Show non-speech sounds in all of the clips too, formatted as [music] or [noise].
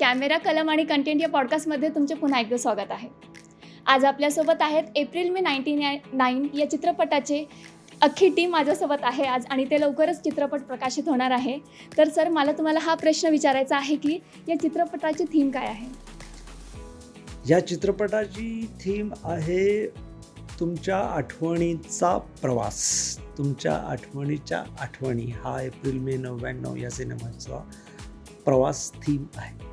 Camera कलम आणि content या पॉडकास्टमध्ये तुमचे पुन्हा एकदा स्वागत आहे. आज आपल्यासोबत आहेत एप्रिल मे नाईन्टीन नाईन या चित्रपटाचे अख्खी टीम माझ्यासोबत आहे आज आणि ते लवकरच चित्रपट प्रकाशित होणार आहे. तर सर मला तुम्हाला हा प्रश्न विचारायचा आहे की या चित्रपटाची थीम काय आहे? या चित्रपटाची थीम आहे तुमच्या आठवणीचा प्रवास. तुमच्या आठवणीच्या आठवणी हा एप्रिल मे नव्याण्णव या सिनेमाचा प्रवास थीम आहे.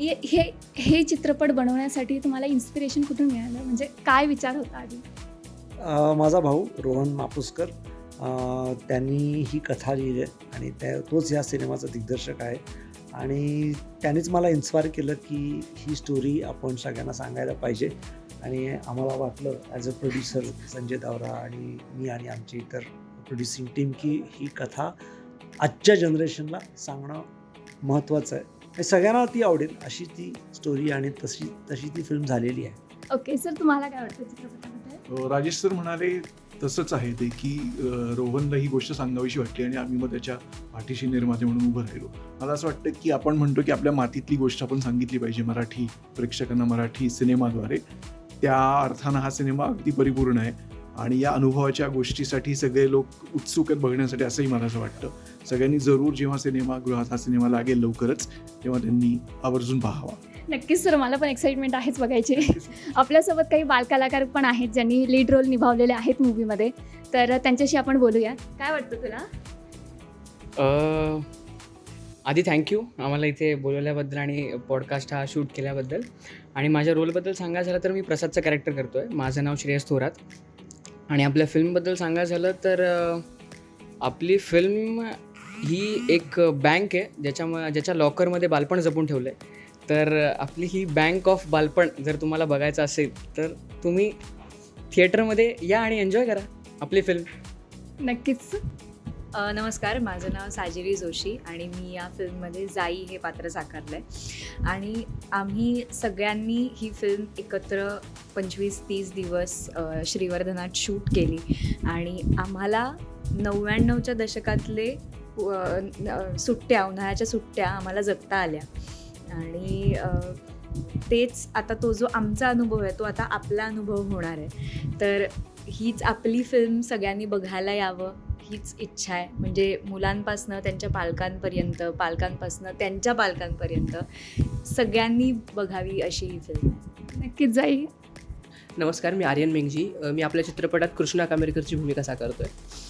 हे हे हे चित्रपट बनवण्यासाठी तुम्हाला इन्स्पिरेशन कुठून मिळालं? म्हणजे काय विचार होता आधी? माझा भाऊ रोहन मापुसकर त्यांनी ही कथा लिहिली आहे आणि त्या तोच या सिनेमाचा दिग्दर्शक आहे. आणि त्यानेच मला इन्स्पायर केलं की ही स्टोरी आपण सगळ्यांना सांगायला पाहिजे. आणि आम्हाला वाटलं as a producer Sanjay Dawra आणि मी आणि आमची इतर प्रोड्युसिंग टीम की ही कथा आजच्या जनरेशनला सांगणं महत्त्वाचं आहे. सगळ्यांना ती आवडेल अशी ती स्टोरी आणि तशी तशी ती फिल्म झालेली आहे. ओके सर तुम्हाला काय वाटतं? चित्रपटाबद्दल? राजेश सर म्हणाले तसंच आहे ते की अ, रोहनला ही गोष्ट सांगावीशी वाटली आणि आम्ही मग त्याच्या पाठीशी निर्माते म्हणून उभं राहिलो. मला असं वाटतं की आपण म्हणतो की आपल्या मातीतली गोष्ट आपण सांगितली पाहिजे मराठी प्रेक्षकांना मराठी सिनेमाद्वारे. त्या अर्थानं हा सिनेमा अगदी परिपूर्ण आहे आणि या अनुभवाच्या गोष्टीसाठी सगळे लोक उत्सुक आहेत बघण्यासाठी असंही मला असं वाटतं. सगळ्यांनी जरूर जेव्हा सिनेमागृहात हा सिनेमा लागेल लवकरच तेव्हा त्यांनी आवर्जून पाहावा. नक्कीच सर मला पण एक्साइटमेंट आहेच बघायची. [laughs] आपल्यासोबत काही बालकलाकार पण आहेत ज्यांनी लीड रोल निभावलेले आहेत मूवीमध्ये तर त्यांच्याशी आपण बोलूया. काय वाटतं तुला? अ, आधी थँक्यू आम्हाला इथे बोलवल्याबद्दल आणि पॉडकास्ट हा शूट केल्याबद्दल. आणि माझ्या रोलबद्दल सांगायचं झालं तर मी प्रसादचं कॅरेक्टर करतो आहे माझं नाव श्रेयस थोरात. आणि आपल्या फिल्मबद्दल सांगायचं झालं तर आपली फिल्म ही एक बँक आहे ज्याच्यामुळे ज्याच्या लॉकरमध्ये बालपण जपून ठेवलं आहे तर आपली ही बँक ऑफ बालपण जर तुम्हाला बघायचं असेल तर तुम्ही थिएटरमध्ये या आणि एन्जॉय करा आपली फिल्म नक्कीच. नमस्कार माझं नाव साजिरी जोशी आणि मी या फिल्ममध्ये जाई हे पात्र साकारलं आहे आणि आम्ही सगळ्यांनी ही फिल्म एकत्र पंचवीस तीस दिवस श्रीवर्धनात शूट केली. आणि आम्हाला नव्याण्णवच्या दशकातले सुट्ट्या उन्हाळ्याच्या सुट्ट्या आम्हाला जगता आल्या. आणि तेच आता तो जो आमचा अनुभव आहे तो आता आपला अनुभव होणार आहे. तर हीच आपली फिल्म सगळ्यांनी बघायला यावं हीच इच्छा आहे. म्हणजे मुलांपासनं त्यांच्या पालकांपर्यंत पालकांपासनं त्यांच्या पालकांपर्यंत सगळ्यांनी बघावी अशी ही फिल्म आहे. नक्कीच जाईल नमस्कार मी आर्यन मेंगजी. मी आपल्या चित्रपटात कृष्णा कामेरकरची भूमिका साकारतो आहे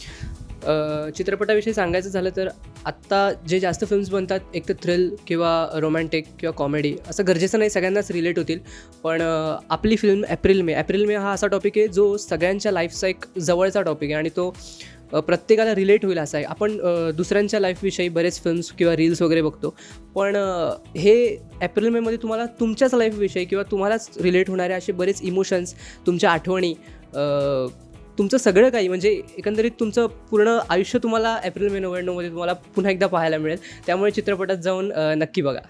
चित्रपटाविषयी सांगायचं झालं तर आत्ता जे जास्त फिल्म्स बनतात एक तर थ्रिल किंवा रोमॅन्टिक किंवा कॉमेडी असं गरजेचं नाही सगळ्यांनाच रिलेट होतील. पण आपली film April May April May हा असा टॉपिक आहे जो सगळ्यांच्या लाईफचा एक जवळचा टॉपिक आहे आणि तो प्रत्येकाला रिलेट होईल असा आहे. आपण दुसऱ्यांच्या लाईफविषयी बरेच फिल्म्स किंवा रील्स वगैरे बघतो. पण हे एप्रिल मेमध्ये तुम्हाला तुमच्याच लाईफविषयी किंवा तुम्हालाच रिलेट होणारे असे बरेच इमोशन्स तुमच्या आठवणी तुमचं सगळं काही म्हणजे एकंदरीत तुमचं पूर्ण आयुष्य तुम्हाला एप्रिल मे नोव्हेंबरमध्ये तुम्हाला पुन्हा एकदा पाहायला मिळेल. त्यामुळे चित्रपटात जाऊन नक्की बघा.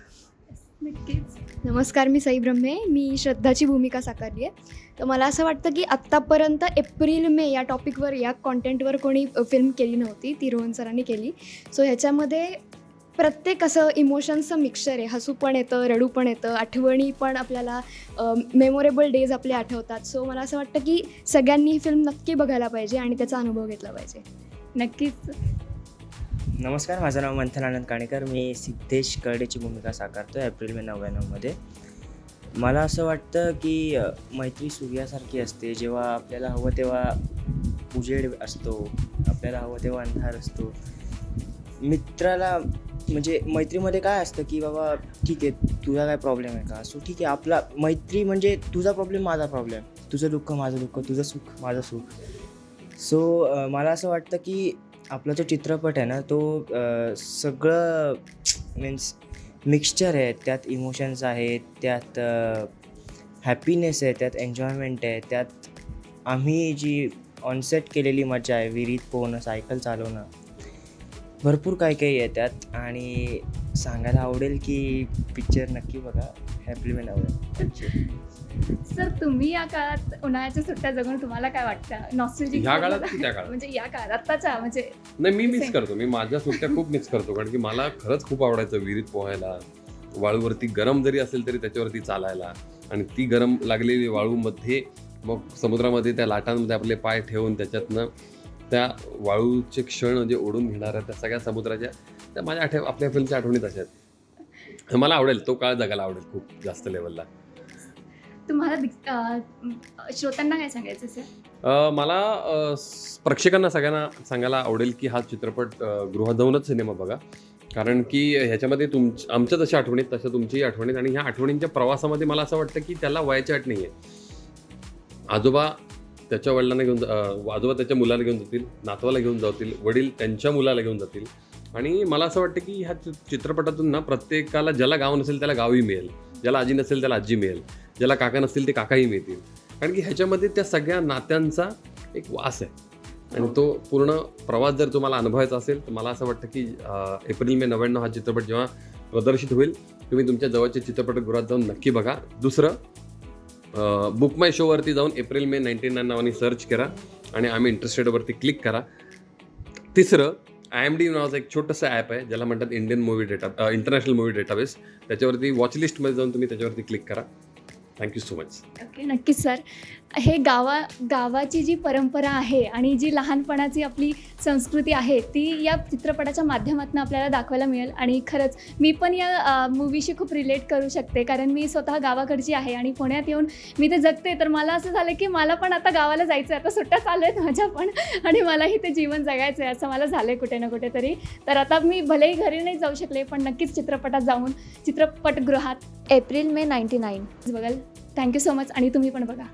नक्कीच. नमस्कार मी साई ब्रह्मे. मी श्रद्धाची भूमिका साकारली आहे. तर मला असं वाटतं की आत्तापर्यंत एप्रिल मे या टॉपिकवर या कॉन्टेंटवर कोणी फिल्म केली नव्हती ती रोहन सरांनी केली. सो ह्याच्यामध्ये प्रत्येक असं इमोशन्सचं मिक्सचर आहे. हसू पण येतं रडू पण येतं आठवणी पण आपल्याला मेमोरेबल डेज आपले आठवतात. सो मला असं वाटतं की सगळ्यांनी ही फिल्म नक्की बघायला पाहिजे आणि त्याचा अनुभव घेतला पाहिजे. नक्कीच. नमस्कार माझं नाव मंथन आनंद काणेकर. मी सिद्धेश कर्डेची भूमिका साकारतो एप्रिल मे नव्याण्णवमध्ये मला असं वाटतं की मैत्री सूर्यासारखी असते. जेव्हा आपल्याला हवं तेव्हा उजेड असतो आपल्याला हवं तेव्हा अंधार असतो. मित्राला म्हणजे मैत्रीमध्ये काय असतं की बाबा ठीक आहे तुझा काय प्रॉब्लेम आहे का? सो ठीक आहे आपला मैत्री म्हणजे तुझा प्रॉब्लेम माझा प्रॉब्लेम तुझं दुःख माझं दुःख तुझं सुख माझं सुख. सो मला असं वाटतं की आपला जो चित्रपट आहे ना तो सगळं मीन्स मिक्सचर आहे. त्यात इमोशन्स आहेत त्यात हॅपीनेस आहे त्यात एन्जॉयमेंट आहे त्यात आम्ही जी ऑनसेट केलेली मजा आहे विहिरीत पोहणं सायकल चालवणं भरपूर काही काही आहे त्यात आणि सांगायला आवडेल की पिक्चर नक्की बघा. हॅपी मे नव्हे सर तुम्ही या काळात उन्हाळ्याच्या सुट्ट्या जगून तुम्हाला काय वाटतं? नॉस्टॅल्जिक ह्या काळात की त्या काळात. म्हणजे या काळात आत्ताच्या म्हणजे नाही मी मिस. करतो. मी माझ्या सुट्ट्या खूप मिस करतो. कारण की मला खरंच खूप आवडायचं विहिरीत पोहायला. वाळूवरती गरम जरी असेल तरी त्याच्यावरती चालायला. आणि ती गरम लागलेली वाळूमध्ये मग समुद्रामध्ये त्या लाटांमध्ये आपले पाय ठेवून त्याच्यातनं त्या वाळूचे क्षण जे ओढून घेणाऱ्या त्या सगळ्या समुद्राच्या त्या माझ्या आठव आपल्या फिल्मच्या आठवणीत अशा आहेत. मला आवडेल तो काळ जगायला आवडेल खूप जास्त लेवलला तुम्हाला श्रोत्यांना काय सांगायचं सर मला प्रेक्षकांना सगळ्यांना सांगायला आवडेल की हा चित्रपट गृहात जाऊनच सिनेमा बघा. कारण की ह्याच्यामध्ये तुम आमच्या जशा आठवणीत तशा तुमच्याही आठवणीत आणि ह्या आठवणींच्या प्रवासामध्ये मला असं वाटतं की त्याला वयाची अट नाही आहे आजोबा त्याच्या वडिलांना घेऊन जा- आजोबा त्याच्या मुलाला घेऊन जातील नातवाला घेऊन जातील वडील त्यांच्या मुलाला घेऊन जातील. आणि मला असं वाटतं की ह्या चि- चित्रपटातून ना प्रत्येकाला ज्याला गाव नसेल त्याला गावही मिळेल. ज्याला आजी नसेल त्याला आजी मिळेल. ज्याला काका नसतील ते काकाही मिळतील. कारण की ह्याच्यामध्ये त्या सगळ्या नात्यांचा एक वास आहे. आणि तो पूर्ण प्रवास जर तुम्हाला अनुभवायचा असेल तर मला असं वाटतं की एप्रिल मे नव्याण्णव हा चित्रपट जेव्हा प्रदर्शित होईल तुम्ही तुमच्या जवळच्या चित्रपटगृहात जाऊन नक्की बघा. दुसरं बुक माय शोवरती जाऊन एप्रिल मे नाईन्टी नाईन नावाने सर्च करा आणि आम्ही इंटरेस्टेडवरती क्लिक करा. तिसरं आय एम डी नावाचं एक छोटंसं ॲप आहे ज्याला म्हणतात Indian movie data international movie database त्याच्यावरती वॉचलिस्टमध्ये जाऊन तुम्ही त्याच्यावरती क्लिक करा. Thank you so much okay नक्कीच सर हे गावा गावाची जी परंपरा आहे आणि जी लहानपणाची आपली संस्कृती आहे ती या चित्रपटाच्या माध्यमातून आपल्याला दाखवायला मिळेल. आणि खरंच मी पण या मूवीशी खूप रिलेट करू शकते. कारण मी स्वतः गावाकडची आहे आणि पुण्यात येऊन मी ते जगते तर मला असं झालं की मला पण आता गावाला जायचं आहे आता सुट्ट्या चालू आहेत माझ्या पण आणि मलाही ते जीवन जगायचं आहे असं मला झालं आहे कुठे ना कुठेतरी तर. आता मी भलेही घरी नाही जाऊ शकले पण नक्कीच चित्रपटात जाऊन चित्रपटगृहात. April May ninety nine. बघाल. थँक्यू सो मच आणि तुम्ही पण बघा.